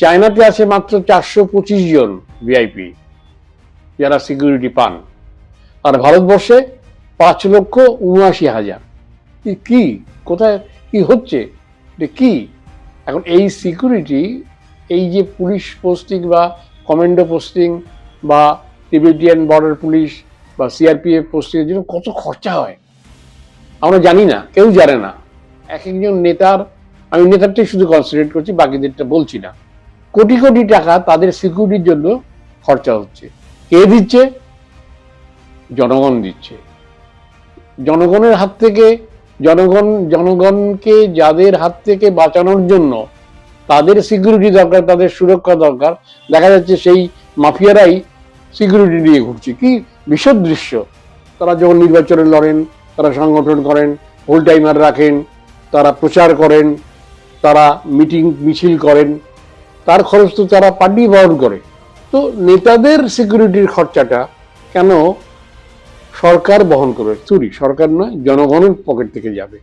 চায়নাতে আছে মাত্র চারশো পঁচিশ জন ভিআইপি যারা সিকিউরিটি পান। আর ভারতবর্ষে পাঁচ লক্ষ উনআশি হাজার। কি? কোথায়? কি হচ্ছে? কি? এখন এই সিকিউরিটি, এই যে পুলিশ পোস্টিং বা কমান্ডো পোস্টিং বা টিবেটিয়ান বর্ডার পুলিশ বা সিআরপিএফ পোস্টিংয়ের জন্য কত খরচা হয়? আমরা জানি না, কেউ জানে না। এক একজন নেতার, আমি নেতারটাই শুধু কনসেন্ট্রেট করছি, বাকিদেরটা বলছি না। কোটি কোটি টাকা তাদের সিকিউরিটির জন্য খরচা হচ্ছে। কে দিচ্ছে? জনগণ দিচ্ছে। জনগণের হাত থেকে, জনগণ, জনগণকে যাদের হাত থেকে বাঁচানোর জন্য তাদের সিকিউরিটি দরকার, তাদের সুরক্ষা দরকার, দেখা যাচ্ছে সেই মাফিয়ারাই সিকিউরিটি নিয়ে ঘুরছে। কি বিশদ দৃশ্য তারা যখন নির্বাচনে লড়েন, তারা সংগঠন করেন হোল টাইমার রাখেন, তারা প্রচার করেন, তারা মিটিং মিছিল করেন তার খরচ তো তারা পার্টি বহন করে। তো নেতাদের সিকিউরিটির খরচাটা কেন সরকার বহন করবে? চুরি, সরকার নয় জনগণের পকেট থেকে যাবে।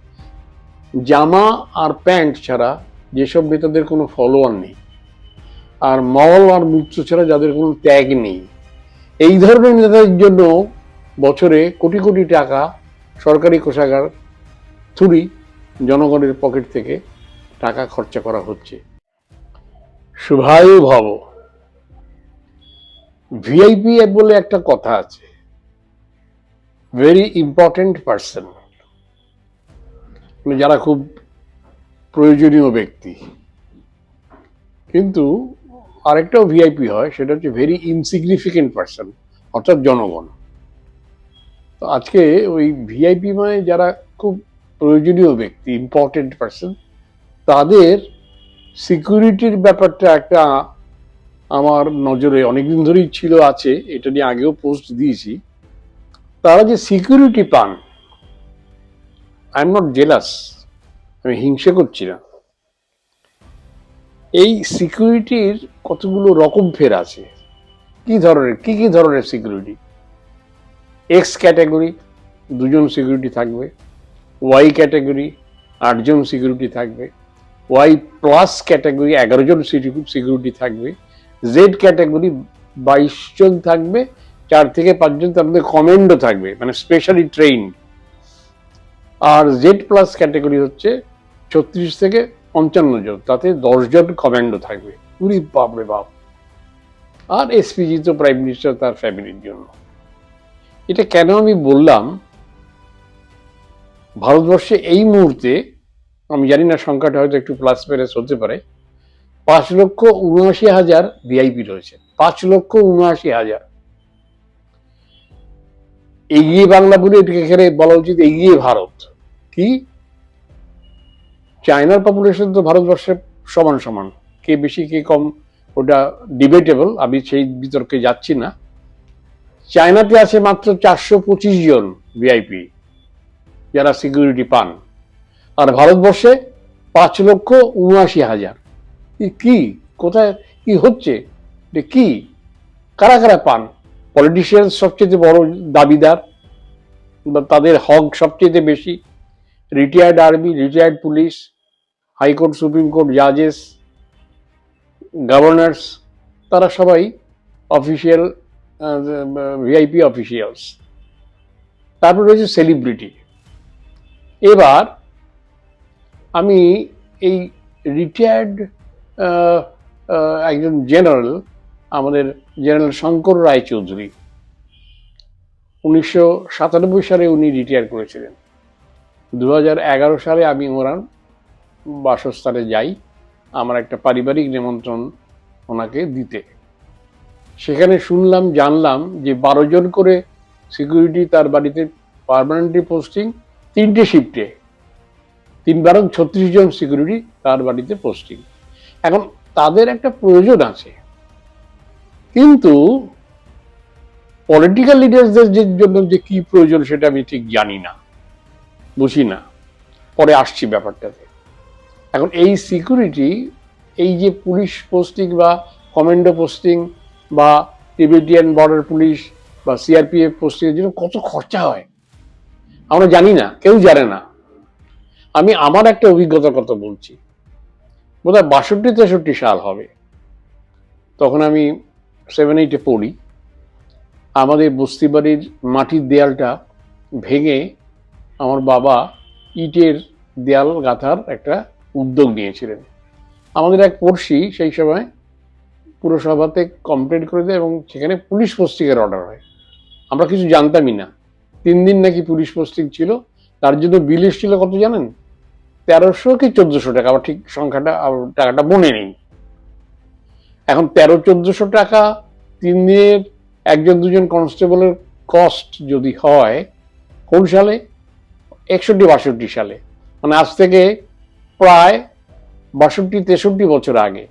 জামা আর প্যান্ট ছাড়া যেসব নেতাদের কোনো ফলোয়ার নেই, আর মল আর মূর্চ ছাড়া যাদের কোনো ত্যাগ নেই, এই ধরনের নেতাদের জন্য বছরে কোটি কোটি টাকা সরকারি কোষাগার থুরি জনগণের পকেট থেকে টাকা খরচা করা হচ্ছে। শুভায়ু ভব ভিআইপি বলে একটা কথা আছে। ভেরি ইম্পর্টেন্ট পার্সন যারা খুব প্রয়োজনীয় ব্যক্তি। কিন্তু আরেকটাও ভিআইপি হয়, সেটা হচ্ছে ভেরি ইনসিগনিফিকেন্ট পার্সন অর্থাৎ জনগণ। তো আজকে ওই ভিআইপি মানে যারা খুব প্রয়োজনীয় ব্যক্তি ইম্পর্টেন্ট পার্সন তাদের সিকিউরিটির ব্যাপারটা একটা আমার নজরে অনেকদিন ধরেই ছিল আছে, এটা নিয়ে আগেও পোস্ট দিয়েছি। তারা যে সিকিউরিটি পান আই এম নট জেলাস আমি হিংসে করছি না। এই সিকিউরিটির কতগুলো রকম ফের আছে? কি ধরনের, কি কি ধরনের সিকিউরিটি এক্স ক্যাটাগরি দুজন সিকিউরিটি থাকবে ওয়াই ক্যাটাগরি আটজন সিকিউরিটি থাকবে। ওয়াই প্লাস ক্যাটাগরি এগারো জন সিকিউরিটি থাকবে জেড ক্যাটাগরি বাইশ জন থাকবে, চার থেকে পাঁচজন তার মধ্যে কমেন্ডো থাকবে মানে স্পেশালি ট্রেইন আর জেড প্লাস ক্যাটাগরি হচ্ছে ছত্রিশ থেকে পঞ্চান্ন জন, তাতে দশজন কমান্ডো থাকবে। উরি বাপরে বাপ। আর এসপিজি তো প্রাইম মিনিস্টার তার ফ্যামিলির জন্য। এটা কেন আমি বললাম? ভারতবর্ষে এই মুহূর্তে আমি জানি না সংখ্যাটা হয়তো একটু প্লাস প্যারেস হতে পারে। পাঁচ লক্ষ উনআশি হাজার ভিআইপি রয়েছে। পাঁচ লক্ষ উনআশি হাজার। এগিয়ে বাংলা বলে এটাকে এখানে বলা উচিত এগিয়ে ভারত। কি? চায়নার পপুলেশন তো ভারতবর্ষের সমান সমান। কে বেশি, কে কম, ওটা ডিবেটেবল আমি সেই বিতর্কে যাচ্ছি না। চায়নাতে আছে মাত্র চারশো পঁচিশ জন ভিআইপি যারা সিকিউরিটি পান। আর ভারতবর্ষে পাঁচ লক্ষ উনআশি হাজার। কি? কোথায়? কি হচ্ছে? কি? কারা কারা পান? পলিটিশিয়ান সবচেয়ে বড় দাবিদার বা তাদের হক সবচেয়ে বেশি। Retired army retired police high court supreme court জাজেস governors তারা সবাই অফিসিয়াল ভিআইপি অফিসিয়ালস তারপর রয়েছে সেলিব্রিটি এবার আমি এই রিটায়ার্ড একজন জেনারেল আমাদের জেনারেল শঙ্কর রায়চৌধুরী। উনিশশো সাতানব্বই সালে উনি রিটায়ার করেছিলেন। দু এগারো সালে আমি ওনার বাসস্থানে যাই, আমার একটা পারিবারিক নিমন্ত্রণ ওনাকে দিতে। সেখানে শুনলাম, জানলাম যে বারো জন করে সিকিউরিটি তার বাড়িতে পারমানেন্টলি পোস্টিং তিনটে শিফটে তিন বারং ছত্রিশ জন সিকিউরিটি তার বাড়িতে পোস্টিং এখন তাদের একটা প্রয়োজন আছে। কিন্তু পলিটিক্যাল লিডার্সদের যে জন্য যে কি প্রয়োজন সেটা আমি ঠিক জানি না। বুঝি না। পরে আসছি ব্যাপারটাতে। এখন এই সিকিউরিটি এই যে পুলিশ পোস্টিং বা কমান্ডো পোস্টিং বা টিবেটিয়ান বর্ডার পুলিশ বা সিআরপিএফ পোস্টিংয়ের জন্য কত খরচা হয়? আমরা জানি না, কেউ জানে না। আমি আমার একটা অভিজ্ঞতার কথা বলছি। বোধহয় বাষট্টি তেষট্টি সাল হবে। তখন আমি সেভেন এইটে পড়ি। আমাদের বস্তি বাড়ির মাটির দেয়ালটা ভেঙে আমার বাবা ইটের দেয়াল গাঁথার একটা উদ্যোগ নিয়েছিলেন। আমাদের এক পড়শি সেই সময় পুরসভাতে কমপ্লেন করে দেয় এবং সেখানে পুলিশ পোস্টিংয়ের অর্ডার হয়। আমরা কিছু জানতামই না। তিন দিন নাকি পুলিশ পোস্টিং ছিল। তার জন্য বিল এসেছিল কত জানেন? তেরোশো কি চোদ্দশো টাকা? আবার ঠিক সংখ্যাটা টাকাটা মনে নেই। এখন তেরো, চোদ্দশো টাকা, তিন দিনের একজন, দুজন কনস্টেবলের কস্ট যদি হয়, কোন সালে? একষট্টি, বাষট্টি সালে। মানে আজ থেকে প্রায় বাষট্টি, তেষট্টি বছর আগে।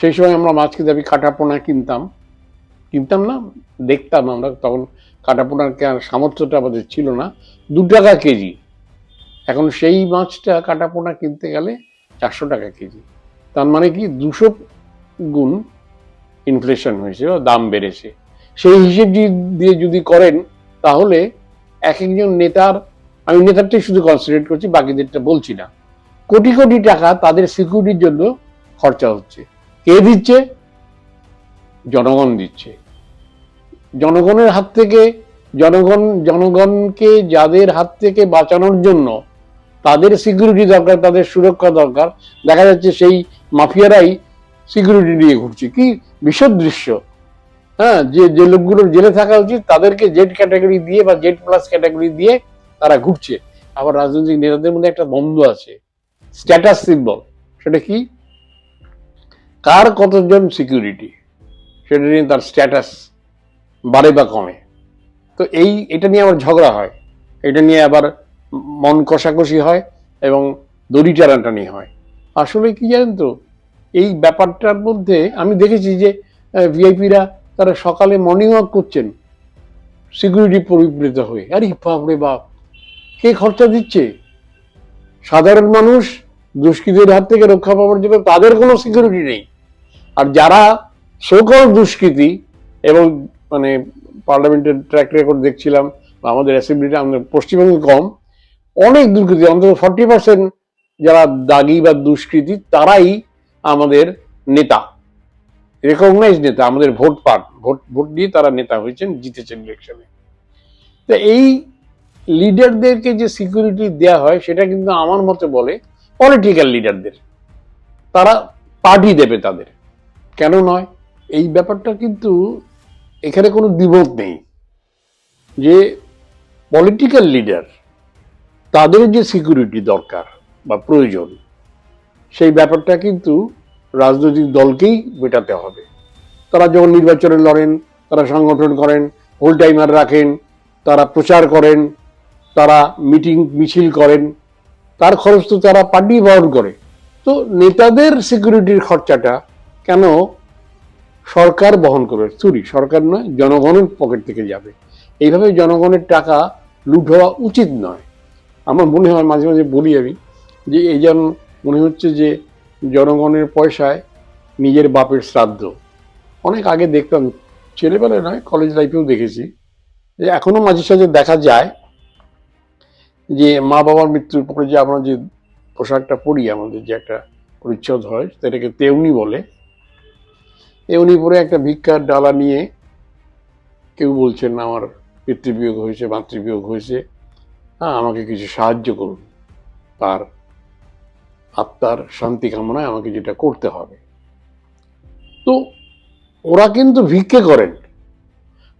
সেই সময় আমরা মাছ খেতে আমি কাটাপোনা কিনতাম কিনতাম না, দেখতাম আমরা, তখন কাটাপোনার সামর্থ্যটা আমাদের ছিল না। দু টাকা কেজি। এখন সেই মাছটা কাটাপোনা কিনতে গেলে চারশো টাকা কেজি। তার মানে কি দুশো গুণ ইনফ্লেশন হয়েছে বা দাম বেড়েছে। সেই হিসেব দিয়ে যদি করেন, তাহলে এক একজন নেতার, আমি নেতারটাই শুধু কনসেন্ট্রেট করছি, বাকিদেরটা বলছি না। কোটি কোটি টাকা তাদের সিকিউরিটির জন্য খরচা হচ্ছে। কে দিচ্ছে? জনগণ দিচ্ছে। জনগণের হাত থেকে, জনগণ, জনগণকে যাদের হাত থেকে বাঁচানোর জন্য তাদের সিকিউরিটি দরকার, তাদের সুরক্ষা দরকার। দেখা যাচ্ছে সেই মাফিয়ারাই সিকিউরিটি নিয়ে ঘুরছে। কি বিশদ দৃশ্য। হ্যাঁ যে যে লোকগুলোর জেলে থাকা উচিত, তাদেরকে জেড ক্যাটাগরি দিয়ে বা জেড প্লাস ক্যাটাগরি দিয়ে তারা ঘুরছে। আবার রাজনৈতিক নেতাদের মধ্যে একটা দ্বন্দ্ব আছে। স্ট্যাটাস সিম্বল সেটা কি? কার কতজন সিকিউরিটি সেটা নিয়ে তার স্ট্যাটাস বাড়ে বা কমে। তো এই, এটা নিয়ে আবার ঝগড়া হয়। এটা নিয়ে আবার মন কষাকষি হয় এবং দড়ি টানাটানি হয়। আসলে কি জানেন তো, এই ব্যাপারটার মধ্যে আমি দেখেছি যে ভিআইপিরা তারা সকালে মর্নিং ওয়াক করছেন সিকিউরিটি পরিবৃত হয়ে। আরে বাপরে বাপ, কে খরচা দিচ্ছে? সাধারণ মানুষ দুষ্কৃতীর হাত থেকে রক্ষা পাওয়ার জন্য তাদের কোনো সিকিউরিটি নেই। আর যারা সকল দুষ্কৃতী, এবং মানে পার্লামেন্টের ট্র্যাক রেকর্ড দেখছিলাম, বা আমাদের অ্যাসেম্বলিটা আমাদের পশ্চিমবঙ্গে কম অনেক দুষ্কৃতী অন্তত ফর্টি পার্সেন্ট যারা দাগি বা দুষ্কৃতী, তারাই আমাদের নেতা রেকগনাইজ নেতা, আমাদের ভোট পান ভোট ভোট দিয়ে তারা নেতা হয়েছেন, জিতেছেন ইলেকশনে তো এই লিডারদেরকে যে সিকিউরিটি দেয়া হয়, সেটা কিন্তু আমার মতে বলে পলিটিক্যাল লিডারদের তারা পার্টি দেবে তাদের। কেন নয়? এই ব্যাপারটা কিন্তু এখানে কোনো দ্বিমত নেই যে পলিটিক্যাল লিডার তাদের যে সিকিউরিটি দরকার বা প্রয়োজন, সেই ব্যাপারটা কিন্তু রাজনৈতিক দলকেই মেটাতে হবে। তারা যখন নির্বাচনে লড়েন, তারা সংগঠন করেন হোল টাইমার রাখেন, তারা প্রচার করেন, তারা মিটিং মিছিল করেন, তার খরচ তো তারা পার্টি বহন করে। তো নেতাদের সিকিউরিটির খরচাটা কেন সরকার বহন করবে? সরি সরকার নয়, জনগণের পকেট থেকে যাবে। এইভাবে জনগণের টাকা লুট হওয়া উচিত নয়। আমার মনে হয় মাঝে মাঝে বলি আমি যে এই যেন মনে হচ্ছে যে জনগণের পয়সায় নিজের বাপের শ্রাদ্ধ। অনেক আগে দেখতাম, ছেলেবেলায় নয় কলেজ লাইফেও দেখেছি, যে এখনও মাঝে সাঝে দেখা যায় যে মা বাবার মৃত্যুর পরে যে আমরা যে পোশাকটা পরি, আমাদের যে একটা পরিচ্ছদ হয়, সেটাকে তেউনি বলে। তেউনি পরে একটা ভিক্ষার ডালা নিয়ে কেউ বলছেন, আমার পিতৃবিয়োগ হয়েছে, মাতৃবিয়োগ হয়েছে। হ্যাঁ আমাকে কিছু সাহায্য করুন। তার আত্মার শান্তি কামনায় আমাকে যেটা করতে হবে। তো ওরা কিন্তু ভিক্ষে করেন।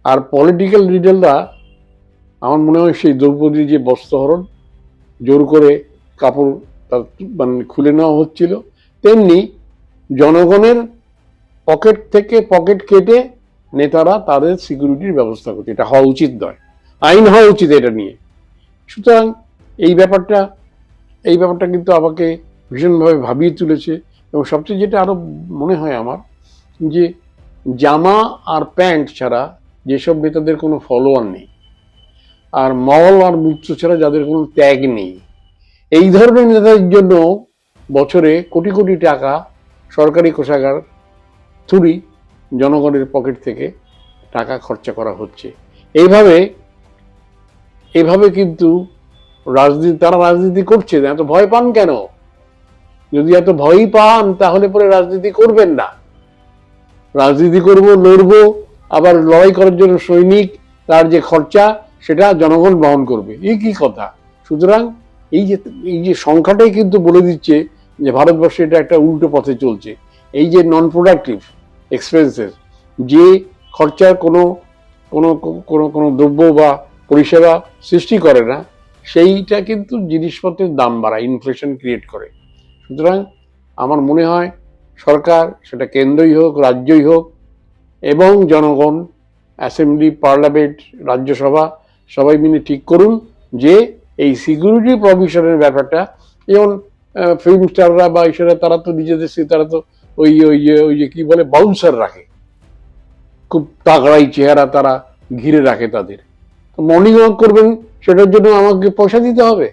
আর পলিটিক্যাল লিডাররা আমার মনে হয় সেই দ্রৌপদীর যে বস্ত্রহরণ, জোর করে কাপড় তার মানে খুলে নেওয়া হচ্ছিল, তেমনি জনগণের পকেট থেকে পকেট কেটে নেতারা তাদের সিকিউরিটির ব্যবস্থা করছে এটা হওয়া উচিত নয়। আইন হওয়া উচিত এটা নিয়ে। সুতরাং এই ব্যাপারটা এই ব্যাপারটা কিন্তু আমাকে ভীষণভাবে ভাবিয়ে তুলেছে এবং সবচেয়ে যেটা আরও মনে হয় আমার যে জামা আর প্যান্ট ছাড়া যেসব নেতাদের কোনো ফলোয়ার নেই, আর মল আর মূত্র ছাড়া যাদের কোনো ত্যাগ নেই, এই ধরনের নেতাদের জন্য বছরে কোটি কোটি টাকা সরকারি কোষাগার থুরি জনগণের পকেট থেকে টাকা খরচা করা হচ্ছে। এইভাবে এভাবে কিন্তু রাজনীতি, তারা রাজনীতি করছে, এত ভয় পান কেন? যদি এত ভয়ই পান, তাহলে পরে রাজনীতি করবেন না। রাজনীতি করব, লড়ব, আবার লড়াই করার জন্য সৈনিক, তার যে খরচা, সেটা জনগণ বহন করবে। এই কি কথা? সুতরাং এই যে এই যে সংখ্যাটাই কিন্তু বলে দিচ্ছে যে ভারতবর্ষে এটা একটা উল্টো পথে চলছে। এই যে নন প্রোডাক্টিভ এক্সপেন্সেস যে খরচার কোনো কোনো কোনো কোনো দ্রব্য বা পরিষেবা সৃষ্টি করে না, সেইটা কিন্তু জিনিসপত্রের দাম বাড়ায় ইনফ্লেশন ক্রিয়েট করে। সুতরাং আমার মনে হয় সরকার সেটা কেন্দ্রই হোক, রাজ্যই হোক এবং জনগণ অ্যাসেম্বলি পার্লামেন্ট রাজ্যসভা, সবাই মিলে ঠিক করুন যে এই সিকিউরিটি প্রভিশনের ব্যাপারটা, যেমন ফিল্ম স্টাররা বা ইসেরা তারা তো নিজেদের তারা তো ওই ওই যে ওই যে কি বলে বাউন্সার রাখে। খুব তাগড়াই চেহারা তারা ঘিরে রাখে তাদের। মর্নিং ওয়াক করবেন, সেটার জন্য আমাকে পয়সা দিতে হবে।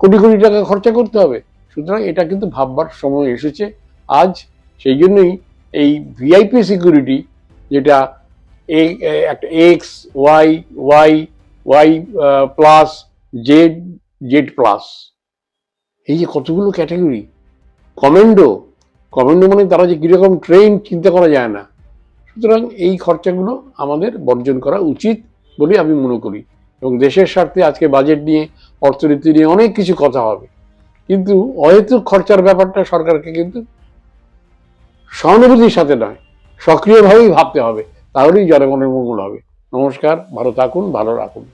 কোটি কোটি টাকা খরচা করতে হবে। সুতরাং এটা কিন্তু ভাববার সময় এসেছে আজ। সেই জন্যই এই ভিআইপি সিকিউরিটি যেটা একটা X Y Y Y plus Z Z plus এই যে কতগুলো ক্যাটাগরি কমেন্ডো কমেন্ডো মানে তারা যে কীরকম ট্রেন চিন্তা করা যায় না। সুতরাং এই খরচাগুলো আমাদের বর্জন করা উচিত। বলে আমি মনে করি। এবং দেশের স্বার্থে আজকে বাজেট নিয়ে, অর্থনীতি নিয়ে অনেক কিছু কথা হবে। কিন্তু অহেতুক খরচার ব্যাপারটা সরকারকে কিন্তু সহানুভূতির সাথে নয়, সক্রিয়ভাবেই ভাবতে হবে। তাহলেই জনগণের মঙ্গল হবে। নমস্কার, ভালো থাকুন, ভালো রাখুন।